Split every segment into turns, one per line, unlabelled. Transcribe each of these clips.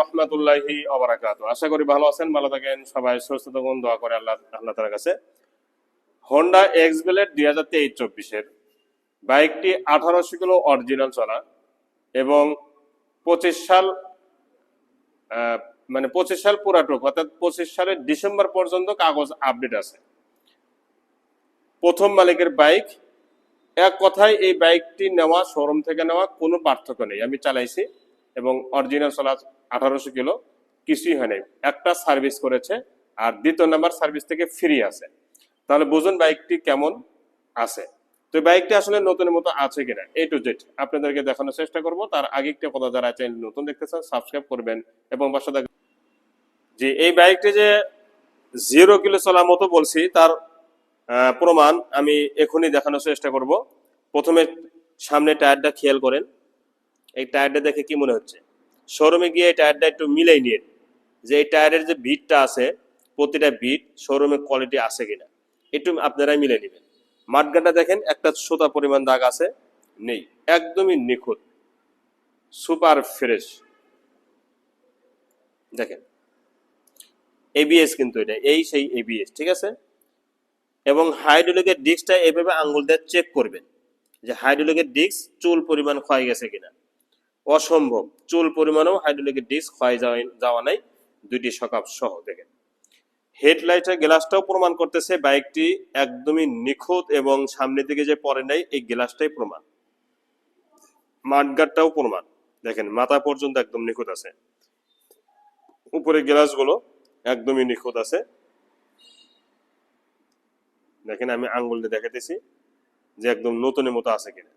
রহমতুল্লাহি আশা করি ভালো আছেন, ভালো থাকেন, সবাই সুস্থ থাকুন, দোয়া করে আল্লাহ আল্লাহ তালার কাছে। হন্ডা এক্স বেলেট দুই হাজার তেইশ চব্বিশের বাইকটি আঠারোশো কিলো অরিজিনাল চলা এবং পঁচিশ সাল মানে পঁচিশ সাল পুরাটুক, অর্থাৎ পঁচিশ সালের ডিসেম্বর পর্যন্ত কাগজ আপডেট আছে। প্রথম মালিকের বাইক, এক কথায় এই বাইকটি নেওয়া, শোরুম থেকে নেওয়া কোনো পার্থক্য নেই। আমি চালাইছি। এবং অরিজিনাল চলা আঠারোশো কিলো কিছুই হয় নাই একটা সার্ভিস করেছে আর দ্বিতীয় নাম্বার সার্ভিস থেকে ফ্রি আছে। তাহলে বুঝুন বাইকটি কেমন আছে। তো বাইকটি আসলে নতুনের মতো আছে কিনা এ টু জেড আপনাদেরকে দেখানোর চেষ্টা করব। তার আগে একটা কথা যারা চ্যানেল নতুন দেখতেছেন সাবস্ক্রাইব করবেন এবং পাশে থাকবেন যে এই বাইকটি যে জিরো কিলো চলার মতো বলছি, তার প্রমাণ আমি এখনই দেখানোর চেষ্টা করব। প্রথমে সামনে টায়ারটা খেয়াল করেন। এই টায়ারটা দেখে কি মনে হচ্ছে? শোরুমে গিয়ে এই টায়ারটা একটু মিলাই নিন। যে এই টায়ারের যে বিটটা আছে, প্রতিটা বিট শোরুমে কোয়ালিটি আছে কিনা, একটু আপনারাই মিলে নেবেন। মাঠগানটা দেখেন, একটা সুতা পরিমাণ দাগ আছে, নেই, একদমই নিখুঁত, সুপার ফ্রেশ। দেখেন এবিএস কিন্তু এটা, এই সেই এবিএস ঠিক আছে? এবং হাইড্রোলিকের ডিস্কটা এভাবে আঙ্গুল দিয়ে চেক করবেন, যে হাইড্রোলিকের ডিস্ক চুল পরিমাণ ক্ষয় গেছে কিনা। অসম্ভব। চুল পরিমাণেও হাইড্রোলিকের ডিস্ক ক্ষয় যাওয়া নাই। দুইটি সকাপ সহ দেখেন হেডলাইটের গ্লাসটাও প্রমাণ করতেছে বাইকটি একদমই নিখুঁত এবং সামনে দিকে যে পরে নাই, এই গ্লাসটাই প্রমাণ। মাঠগাটটাও প্রমাণ। দেখেন, মাথা পর্যন্ত একদম নিখুঁত আছে। উপরে গ্লাসগুলো একদমই নিখুঁত আছে। দেখেন, আমি আঙ্গুল দিয়ে দেখাতেছি যে একদম নতুনের মতো আছে কিনা।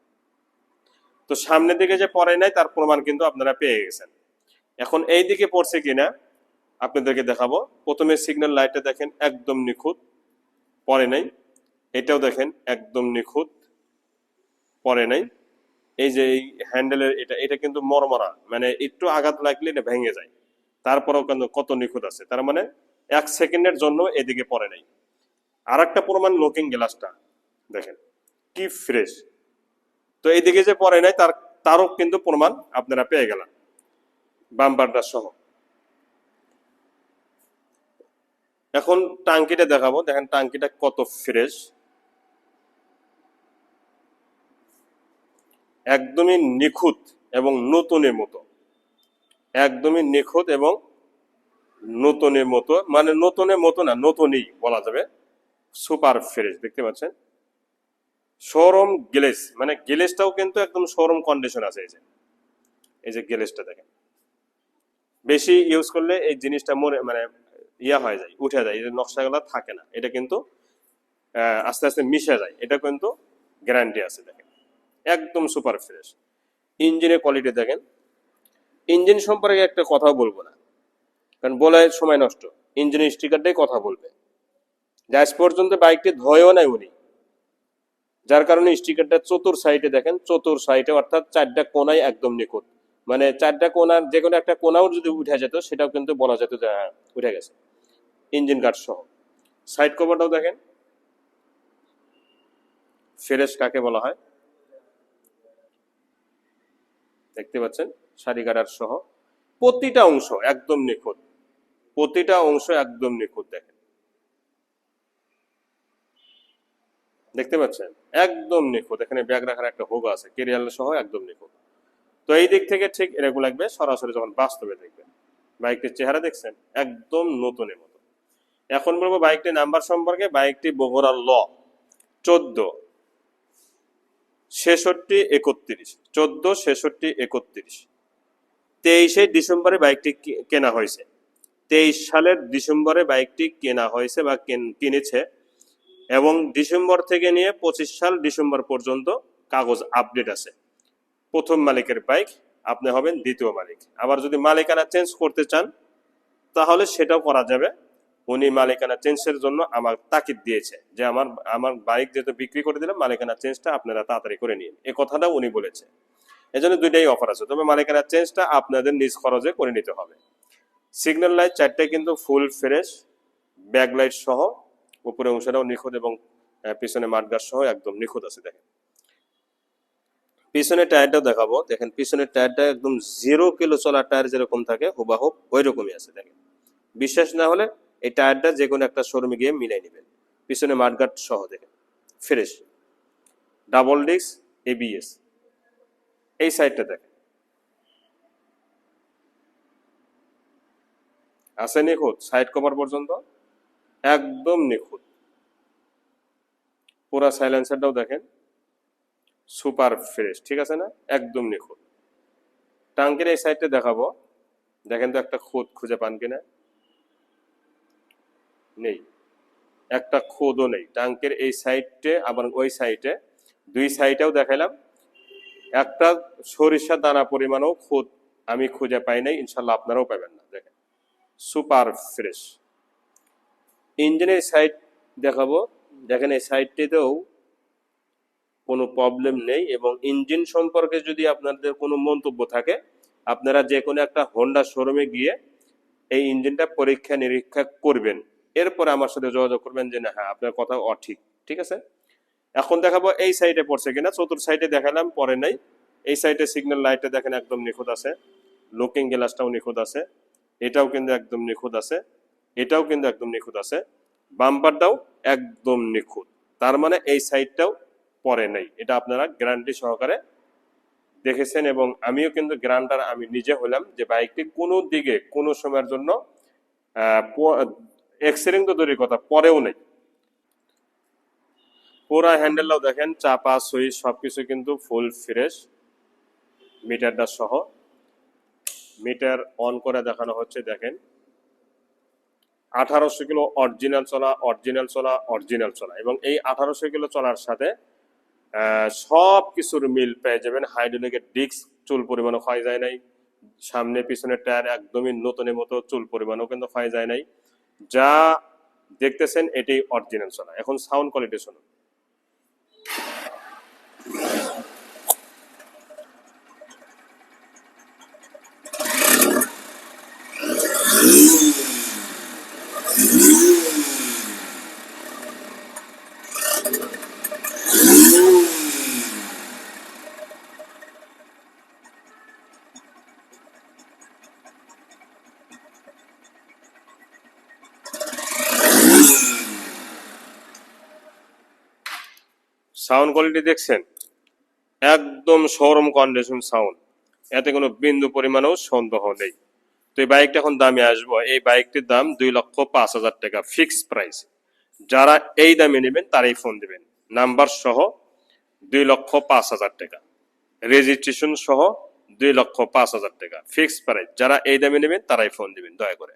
তো সামনের দিকে যে পড়ে নাই, তার প্রমাণ কিন্তু আপনারা পেয়ে গেছেন। এখন এই দিকে পড়ছে কিনা, আপনাদেরকে দেখাবো। প্রথমে সিগন্যাল লাইটটা দেখেন, একদম নিখুঁত পরে নাই। এটাও দেখেন, একদম নিখুঁত পরে নাই। এই যে এই হ্যান্ডেলের এটা এটা কিন্তু মরমরা মানে একটু আঘাত লাগলে এটা ভেঙে যায়। তারপরেও কিন্তু কত নিখুঁত আছে, তার মানে এক সেকেন্ডের জন্য এদিকে পড়ে নাই। আর একটা প্রমাণ লুকিং গ্লাসটা দেখেন, কি ফ্রেশ তো এইদিকে যে পড়ে নাই, তার, তারও কিন্তু প্রমাণ আপনারা পেয়ে গেলেন। বাম্পারটা সহ। এখন টাঙ্কিটা দেখাবো। দেখেন টাঙ্কিটা কত ফ্রেশ। একদমই নিখুঁত এবং নতুনের মতো। একদমই নিখুঁত এবং নতুনের মতো। মানে নতুনের মতো না, নতুনই বলা যাবে। সুপার ফ্রেশ, দেখতে পাচ্ছেন? শোরুম গ্লেস মানে গ্লেসটাও কিন্তু একদম শোরুম কন্ডিশন আছে এই যে। এই যে গ্লেসটা দেখেন। বেশি ইউজ করলে এই জিনিসটা মনে মানে ইয়া হয়ে যায়, উঠে যায় যে নকশাগুলো থাকে না। এটা কিন্তু আস্তে আস্তে মিশে যায়। এটা কিন্তু গ্যারান্টি আছে দেখেন। একদম সুপার ফ্রেশ ইঞ্জিনের কোয়ালিটি দেখেন। ইঞ্জিন সম্পর্কে একটা কথা বলব না। কারণ বলে সময় নষ্ট। ইঞ্জিনের স্টিকারটাই কথা বলবে। যে আজ পর্যন্ত বাইকটি ধয়েও নাই উনি। যার কারণে স্টিকারটা চতুর সাইডে দেখেন, চতুর সাইডে অর্থাৎ চারটা কোনায় একদম নিখুঁত। মানে চারটা কোনার যে কোনো একটা কোনাও যদি উঠে যেত, সেটাও কিন্তু বলা যেত যে হ্যাঁ উঠে গেছে। ইঞ্জিন কাঠ সহ। সাইড কভারটাও দেখেন। ফেরেশ কাকে বলা হয়? দেখতে পাচ্ছেন? শাড়ি কাটার সহ। প্রতিটা অংশ একদম নিখুঁত। প্রতিটা অংশ একদম নিখুঁত দেখেন। দেখতে পাচ্ছেন? একদম নিখুঁত। এখানে ব্যাগ রাখার একটা হোগ আছে, কেরিয়াল সহ একদম নিখুঁত। তো এই দিক থেকে ঠিক এরকম লাগবে, সরাসরি যখন বাস্তবে দেখবেন। বাইকটির চেহারা দেখছেন, একদম নতুনের মতো। এখন বলব বাইকটির নাম্বার সম্পর্কে, বাইকটি বগুড়ার ল, চোদ্দ, ছেষট্টি, একত্রিশ, চোদ্দ, ছেষট্টি, একত্রিশ। তেইশে ডিসেম্বরে বাইকটি কেনা হয়েছে। তেইশ সালের ডিসেম্বরে বাইকটি কেনা হয়েছে বা কেন- কিনেছে এবং ডিসেম্বর থেকে নিয়ে পঁচিশ সাল ডিসেম্বর পর্যন্ত কাগজ আপডেট আছে। প্রথম মালিকের বাইক, আপনি হবেন দ্বিতীয় মালিক। আবার যদি মালিকানা চেঞ্জ করতে চান, তাহলে সেটাও করা যাবে। উনি মালিকানা চেঞ্জের জন্য আমার তাকিদ দিয়েছে যে আমার আমার বাইক যেহেতু বিক্রি করে দিলাম, মালিকানা চেঞ্জটা আপনারা তাড়াতাড়ি করে নিন। এই কথাটা উনি বলেছে। এই জন্য দুইটাই অফার আছে। তবে মালিকানা চেঞ্জটা আপনাদের নিজ খরচে করে নিতে হবে। সিগন্যাল লাইট চারটায় কিন্তু ফুল ফ্রেশ ব্যাক লাইট সহ উপরে অংশটাও নিখুঁত এবং পিছনে মাঠগাছ সহ একদম নিখুঁত আছে, দেখেন। পিছনের টায়ারটাও দেখাবো, দেখেন পিছনের টায়ারটা একদম জিরো কিলো চলা টায়ার যেরকম থাকে হুবাহুব ওই রকমই আছে, দেখেন। বিশ্বাস না হলে এই টায়ারটা যে কোনো একটা শোরুমে গিয়ে মিলাই নেবেন। পিছনে মাঠগাট সহ, দেখেন ফ্রেশ ডাবল ডিস্ক এবিএস এই সাইডটা দেখেন। আছে নিখুঁত সাইড কভার পর্যন্ত। একদম নিখুঁত। পুরা সাইলেন্সারটাও দেখেন সুপার ফ্রেশ ঠিক আছে না? একদম নিখুঁত। টাঙ্কের এই সাইডটা দেখাবো। দেখেন তো একটা খুদ খুঁজে পান কিনা? নেই। একটা খোদও নেই। টাঙ্কের এই সাইডে আবার ওই সাইডে দুই সাইডেও দেখাইলাম। একটা সরিষা দানা পরিমাণও খুদ আমি খুঁজে পাই নাই। ইনশাল্লাহ আপনারাও পাবেন না। দেখেন সুপার ফ্রেশ ইঞ্জিনের সাইড দেখাবো। দেখেন এই সাইডটিতেও কোনো প্রবলেম নেই এবং ইঞ্জিন সম্পর্কে যদি আপনাদের কোনো মন্তব্য থাকে, আপনারা যে কোনো একটা হোন্ডা শোরুমে গিয়ে এই ইঞ্জিনটা পরীক্ষা নিরীক্ষা করবেন। এরপরে আমার সাথে যোগাযোগ করবেন যে, না হ্যাঁ আপনার কথা অঠিক। ঠিক আছে? এখন দেখাবো এই সাইডে পড়ছে কিনা। চতুর্থ সাইডে দেখালাম, পরে নাই। এই সাইডে সিগন্যাল লাইটটা দেখেন একদম নিখুঁত আছে। লুকিং গ্লাসটাও নিখুঁত আছে। এটাও কিন্তু একদম নিখুঁত আছে। এটাও কিন্তু একদম নিখুঁত আছে। বাম্পারটাও একদম নিখুঁত। তার মানে এই সাইডটাও পরে নেই। এটা আপনারা গ্যারান্টি সহকারে দেখেছেন এবং আমিও কিন্তু গ্যারান্টার আমি নিজে হলাম যে বাইকটি কোনো দিকে, কোনো সময়ের জন্য তো দূরের কথা, পরেও নেই। পুরা হ্যান্ডেলটাও দেখেন, চাপা সুইচ সবকিছু কিন্তু ফুল ফ্রেশ মিটারটা সহ। মিটার অন করে দেখানো হচ্ছে, দেখেন। আঠারোশো কিলো অরিজিনাল চলা অরিজিনাল চলা অরিজিনাল চলা। এবং এই আঠারোশো কিলো চলার সাথে সব কিছুর মিল পেয়ে যাবেন। হাইড্রোলিকের ডিস্ক চুল পরিমাণও ক্ষয় যায় নাই। সামনে পিছনে টায়ার একদমই নতুনের মতো চুল পরিমাণও কিন্তু ক্ষয় যায় নাই। যা দেখতেছেন, এটি অরিজিনাল চলা। এখন সাউন্ড কোয়ালিটি শুনুন। সাউন্ড কোয়ালিটি দেখছেন? একদম শোরুম কন্ডিশন সাউন্ড। এতে কোনো বিন্দু পরিমাণেও সন্দেহ নেই। তো এই বাইকটা এখন দামে আসব। এই বাইকটির দাম দুই লক্ষ পাঁচ হাজার টাকা ফিক্সড প্রাইস যারা এই দামে নেবেন, তারাই ফোন দিবেন। নাম্বার সহ দুই লক্ষ পাঁচ হাজার টাকা। রেজিস্ট্রেশন সহ দুই লক্ষ পাঁচ হাজার টাকা ফিক্সড প্রাইস যারা এই দামে নেবেন, তারাই ফোন দিবেন, দয়া করে।